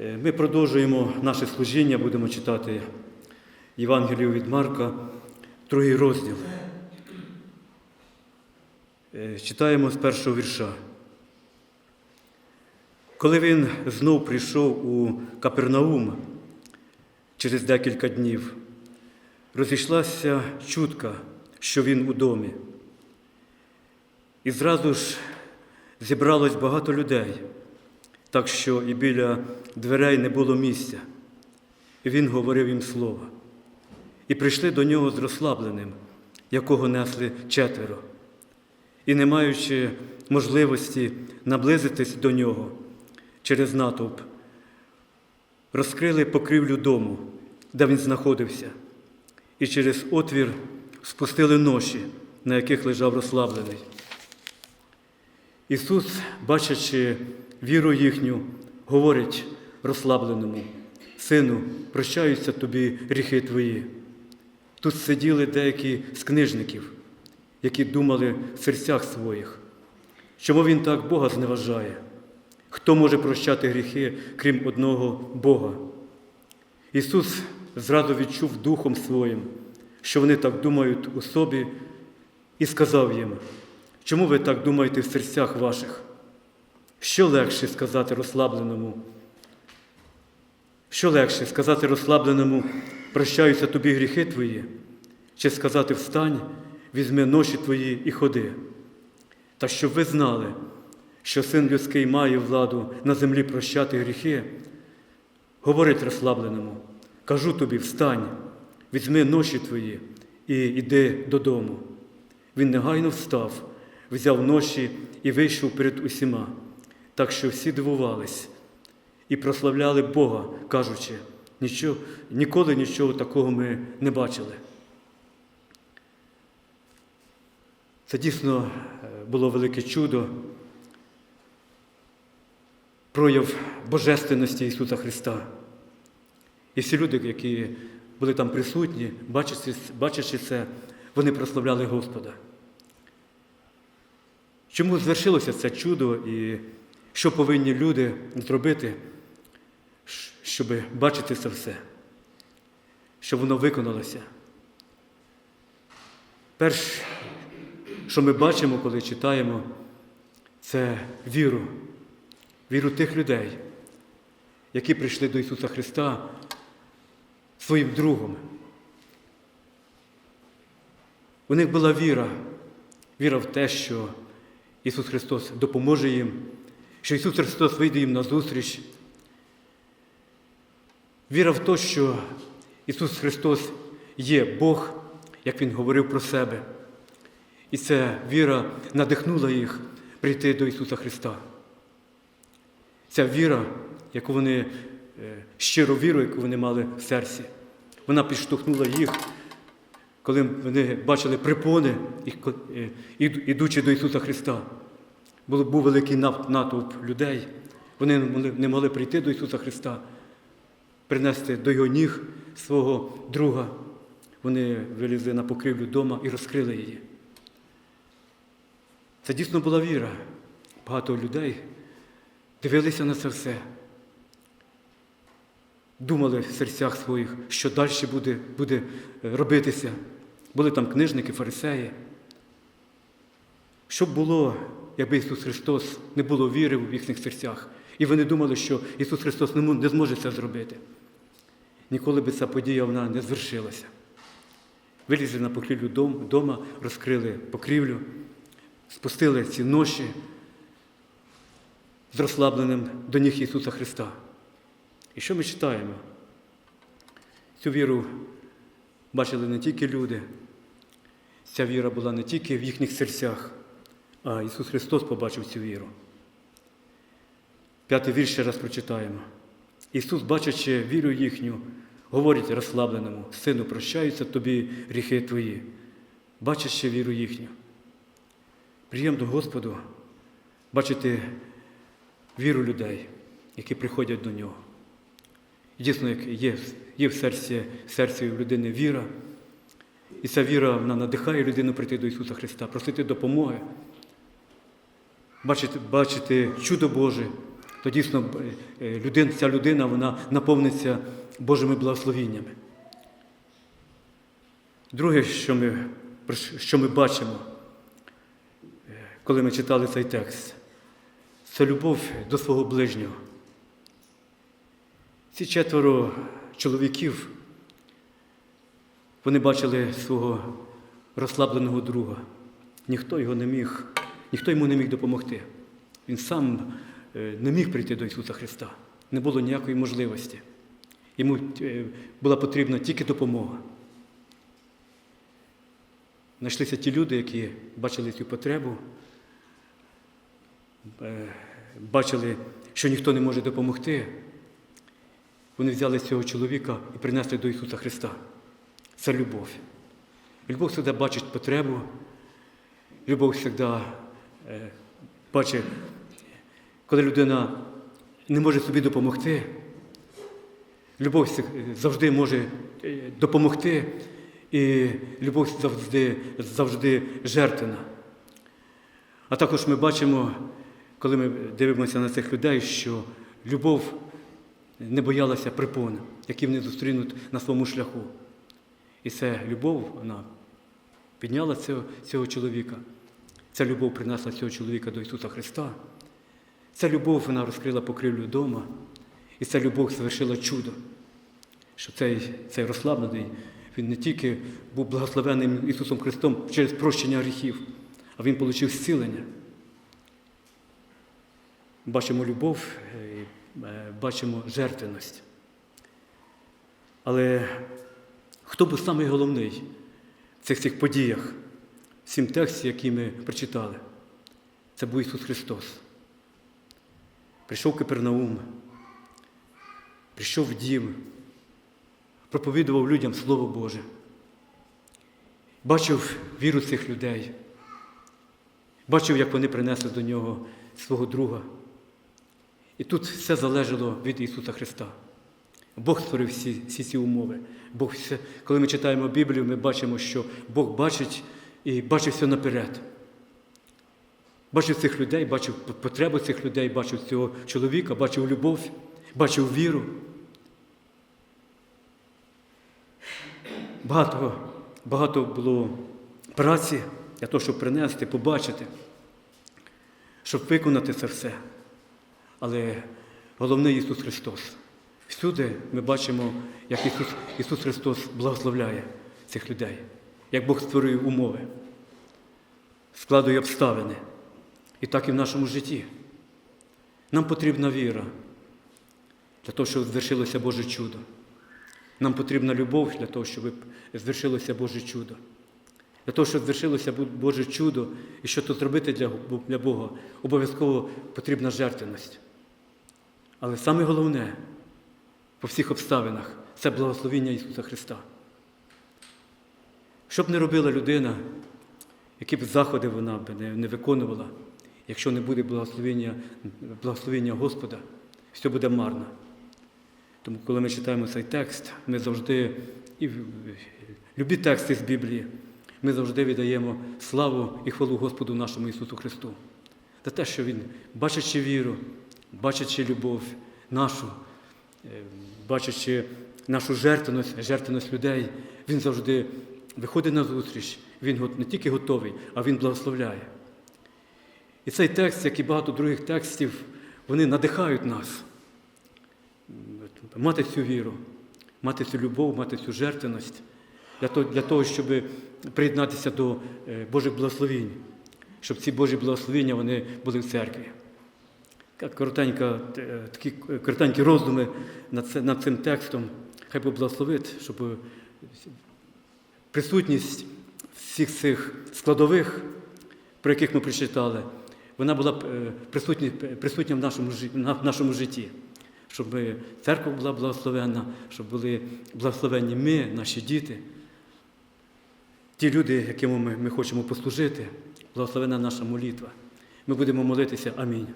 Е, Ми продовжуємо наше служіння, будемо читати Євангелію від Марка, другий розділ. Е, Читаємо з першого вірша. Коли він знов прийшов у Капернаум через декілька днів, розійшлася чутка, що він у домі. І зразу ж зібралось багато людей, так що і біля дверей не було місця. І він говорив їм слово. І прийшли до нього з розслабленим, якого несли четверо. І, не маючи можливості наблизитись до нього через натовп, розкрили покрівлю дому, де він знаходився, і через отвір спустили ноші, на яких лежав розслаблений. Ісус, бачачи віру їхню, говорить розслабленому, Сину, прощаються тобі гріхи твої. Тут сиділи деякі з книжників, які думали в серцях своїх, чому він так Бога зневажає? Хто може прощати гріхи, крім одного Бога? Ісус зразу відчув Духом Своїм, що вони так думають у собі, і сказав їм, чому ви так думаєте в серцях ваших? Що легше сказати розслабленому? Що легше сказати розслабленому, прощаються тобі гріхи твої, чи сказати встань, візьми ноші твої і ходи. Та щоб ви знали, що син людський має владу на землі прощати гріхи, говорить розслабленому, кажу тобі, встань, візьми ноші твої і йди додому. Він негайно встав, взяв ноші і вийшов перед усіма, так що всі дивувались і прославляли Бога, кажучи, нічого, ніколи нічого такого ми не бачили. Це дійсно е, було велике чудо, прояв Божественності Ісуса Христа. І всі люди, які були там присутні, бачачи, бачачи це, вони прославляли Господа. Чому звершилося це чудо і що повинні люди зробити, щоб бачити це все, щоб воно виконалося? Перш, що ми бачимо, коли читаємо, це віру, віру тих людей, які прийшли до Ісуса Христа своїм другом. У них була віра, віра в те, що Ісус Христос допоможе їм, що Ісус Христос вийде їм на зустріч. Віра в те, що Ісус Христос є Бог, як Він говорив про себе. І ця віра надихнула їх прийти до Ісуса Христа. Ця віра, яку вони, е, щиру віру, яку вони мали в серці, вона підштовхнула їх, коли вони бачили припони, е, ідучи до Ісуса Христа. Був великий натовп людей. Вони не могли прийти до Ісуса Христа, принести до Його ніг свого друга. Вони вилізли на покривлю дома і розкрили її. Це дійсно була віра. Багато людей дивилися на це все, думали в серцях своїх, що далі буде, буде робитися. Були там книжники, фарисеї. Що було, якби Ісус Христос не було віри в їхніх серцях, і вони думали, що Ісус Христос не зможе це зробити. Ніколи би ця подія вона не звершилася. Вилізли на покрівлю дома, розкрили покрівлю, спустили ці ноші з розслабленим до ніг Ісуса Христа. І що ми читаємо? Цю віру бачили не тільки люди, ця віра була не тільки в їхніх серцях, а Ісус Христос побачив цю віру. П'ятий вірш ще раз прочитаємо. Ісус, бачачи віру їхню, говорить розслабленому, Сину, прощаються тобі гріхи твої, бачачи віру їхню. Приємно Господу бачити віру людей, які приходять до Нього. Дійсно, як є, є в серці, серці людини віра, і ця віра вона надихає людину прийти до Ісуса Христа, просити допомоги, бачити, бачити чудо Боже, то дійсно е, людина, ця людина вона наповниться Божими благословіннями. Друге, що ми, що ми бачимо, е, коли ми читали цей текст, це любов до свого ближнього. Ці четверо чоловіків, вони бачили свого розслабленого друга. Ніхто його не міг, ніхто йому не міг допомогти. Він сам е, не міг прийти до Ісуса Христа. Не було ніякої можливості. Йому е, була потрібна тільки допомога. Знайшлися ті люди, які бачили цю потребу, е, бачили, що ніхто не може допомогти. Вони взяли цього чоловіка і принесли до Ісуса Христа. Це любов. Любов завжди бачить потребу, любов завжди е, бачить, коли людина не може собі допомогти. Любов завжди може е, допомогти, і любов завжди, завжди жертвена. А також ми бачимо, коли ми дивимося на цих людей, що любов не боялася припон, які вони зустрінуть на своєму шляху. І ця любов, вона підняла цього, цього чоловіка. Ця любов принесла цього чоловіка до Ісуса Христа. Ця любов вона розкрила покрівлю дома, і ця любов завершила чудо, що цей, цей розслаблений, він не тільки був благословенним Ісусом Христом через прощення гріхів, а він отримав зцілення. Бачимо любов, е, і, е, бачимо жертвеність. Але хто був самий головний в цих цих подіях, в цім тексті, який ми прочитали? Це був Ісус Христос. Прийшов Капернаум, прийшов в дім, проповідував людям Слово Боже, бачив віру цих людей, бачив, як вони принесли до нього свого друга. І тут все залежало від Ісуса Христа. Бог створив всі, всі ці умови. Бог все, коли ми читаємо Біблію, ми бачимо, що Бог бачить і бачить все наперед. Бачив цих людей, бачив потребу цих людей, бачив цього чоловіка, бачив любов, бачив віру. Багато, багато було праці для того, щоб принести, побачити, щоб виконати це все. Але головний Ісус Христос. Всюди ми бачимо, як Ісус, Ісус Христос благословляє цих людей, як Бог створює умови, складує обставини. І так і в нашому житті. Нам потрібна віра для того, щоб звершилося Боже чудо. Нам потрібна любов для того, щоб звершилося Боже чудо. Для того, щоб звершилося Боже чудо і що тут зробити для, для Бога, обов'язково потрібна жертвеність. Але саме головне по всіх обставинах це благословіння Ісуса Христа. Що б не робила людина, які б заходи вона б не, виконувала, якщо не буде благословення, благословення Господа, все буде марно. Тому, коли ми читаємо цей текст, ми завжди, і любі тексти з Біблії, ми завжди віддаємо славу і хвалу Господу нашому Ісусу Христу. За те, що Він, бачачи віру, бачачи любов нашу, е, бачачи нашу жертвеність, жертвеність людей, Він завжди виходить на зустріч. Він не тільки готовий, а Він благословляє. І цей текст, як і багато других текстів, вони надихають нас мати цю віру, мати цю любов, мати цю жертвеність для того, щоб приєднатися до е, Божих благословінь, щоб ці Божі благословіння вони були в церкві. Коротенька, е, такі коротенькі роздуми над, цим текстом. Хай Бог благословить, щоб е, присутність всіх цих складових, про яких ми прочитали, вона була е, присутня, в нашому, в нашому житті. Щоб церква була благословенна, щоб були благословенні ми, наші діти, ті люди, яким ми, ми хочемо послужити, благословена наша молитва. Ми будемо молитися. Амінь.